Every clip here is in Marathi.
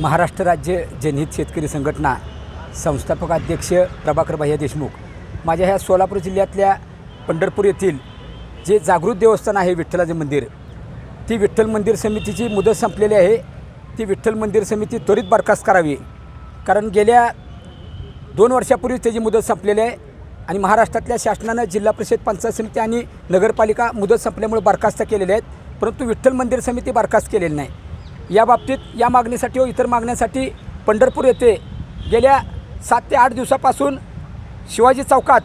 महाराष्ट्र राज्य जनहित शेतकरी संघटना संस्थापक अध्यक्ष प्रभाकर भैया देशमुख माझ्या ह्या सोलापूर जिल्ह्यातल्या पंढरपूर येथील जे जागृत देवस्थान आहे विठ्ठलाचे मंदिर ती विठ्ठल मंदिर समितीची मुदत संपलेली आहे. ती विठ्ठल मंदिर समिती त्वरित बरखास्त करावी कारण गेल्या दोन वर्षापूर्वी त्याची मुदत संपलेली आहे आणि महाराष्ट्रातल्या शासनानं जिल्हा परिषद पंचायत समिती आणि नगरपालिका मुदत संपल्यामुळे बरखास्त केलेल्या आहेत परंतु विठ्ठल मंदिर समिती बरखास्त केलेली नाही. या बाबतीत या मागणीसाठी व इतर मागण्यासाठी पंढरपूर येथे गेल्या सात ते आठ दिवसापासून शिवाजी चौकात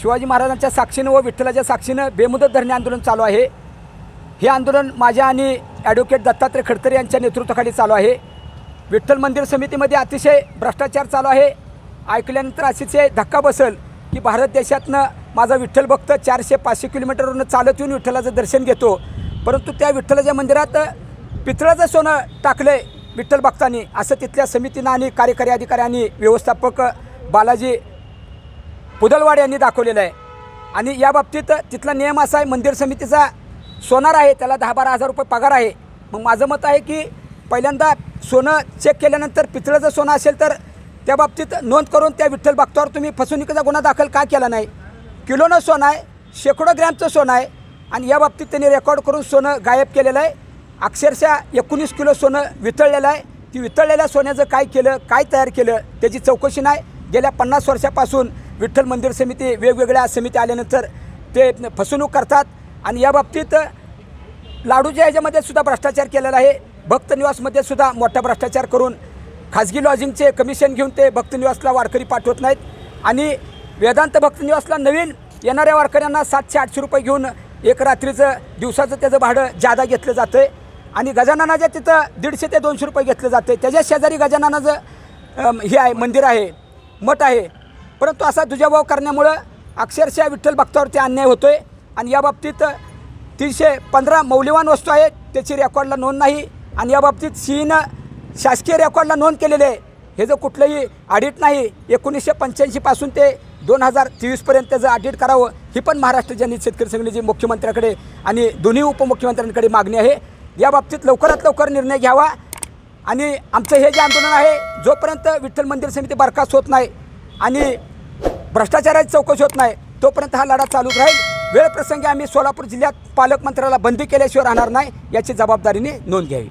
शिवाजी महाराजांच्या साक्षीनं व विठ्ठलाच्या साक्षीनं बेमुदत धरणे आंदोलन चालू आहे. हे आंदोलन माझ्या आणि ॲडव्होकेट दत्तात्रय खडतरे यांच्या नेतृत्वाखाली चालू आहे. विठ्ठल मंदिर समितीमध्ये अतिशय भ्रष्टाचार चालू आहे. ऐकल्यानंतर अतिशय धक्का बसल की भारत देशातनं माझा विठ्ठल भक्त चारशे पाचशे किलोमीटरवरून चालत येऊन विठ्ठलाचं दर्शन घेतो. परंतु त्या विठ्ठलाच्या मंदिरात पितळाचं सोनं टाकलं आहे विठ्ठल भक्तांनी. असं तिथल्या समितीनं आणि कार्यकारी अधिकाऱ्यांनी व्यवस्थापक बालाजी पुदलवाड यांनी दाखवलेलं आहे. आणि या बाबतीत तिथला नियम असा आहे मंदिर समितीचा सोनार आहे त्याला दहा बारा हजार रुपये पगार आहे. मग माझं मत आहे की पहिल्यांदा सोनं चेक केल्यानंतर पितळाचं सोनं असेल तर त्या बाबतीत नोंद करून त्या विठ्ठल भक्तावर तुम्ही फसवणुकीचा गुन्हा दाखल का केला नाही? किलोनं सोनं आहे शेकडो ग्रॅमचं सोनं आहे. आणि या बाबतीत त्यांनी रेकॉर्ड करून सोनं गायब केलेलं आहे. अक्षरशः एकोणीस किलो सोनं वितळलेलं आहे. ती वितळलेल्या सोन्याचं काय केलं काय तयार केलं त्याची चौकशी नाही. गेल्या पन्नास वर्षापासून विठ्ठल मंदिर समिती वेगवेगळ्या समिती आल्यानंतर ते फसवणूक करतात. आणि या बाबतीत लाडूच्या ह्याच्यामध्ये सुद्धा भ्रष्टाचार केलेला आहे. भक्तनिवासमध्ये सुद्धा मोठा भ्रष्टाचार करून खाजगी लॉजिंगचे कमिशन घेऊन ते भक्तनिवासला वारकरी पाठवत नाहीत. आणि वेदांत भक्तनिवासला नवीन येणाऱ्या वारकऱ्यांना सातशे आठशे रुपये घेऊन एक रात्रीचं दिवसाचं त्याचं भाडं जादा घेतलं जातं आहे आणि गजाननाच्या तिथं दीडशे ते दोनशे रुपये घेतले जाते. त्याच्या शेजारी गजाननाचं हे आहे मंदिर आहे मठ आहे. परंतु असा दुजाभाव करण्यामुळं अक्षरशः विठ्ठल भक्तावरती अन्याय होतो आहे आणि या बाबतीत तीनशे पंधरा मौल्यवान वस्तू आहेत त्याची रेकॉर्डला नोंद नाही. आणि या बाबतीत सीईनं शासकीय रेकॉर्डला नोंद केलेले आहे. हे जर कुठलंही ऑडिट नाही एकोणीसशे पंच्याऐंशीपासून ते दोन हजार तेवीसपर्यंत त्याचं ऑडिट करावं ही पण महाराष्ट्र जनहित शेतकरी संघटनेची मुख्यमंत्र्याकडे आणि दोन्ही उपमुख्यमंत्र्यांकडे मागणी आहे. या बाबतीत लवकरात लवकर निर्णय घ्यावा. आणि आमचं हे जे आंदोलन आहे जोपर्यंत विठ्ठल मंदिर समिती बरखास्त होत नाही आणि भ्रष्टाचाराची चौकशी होत नाही तोपर्यंत हा लढा चालूच राहील. वेळ प्रसंगी आम्ही सोलापूर जिल्ह्यात पालकमंत्र्याला बंदी केल्याशिवाय राहणार नाही याची जबाबदारीने नोंद घ्यावी.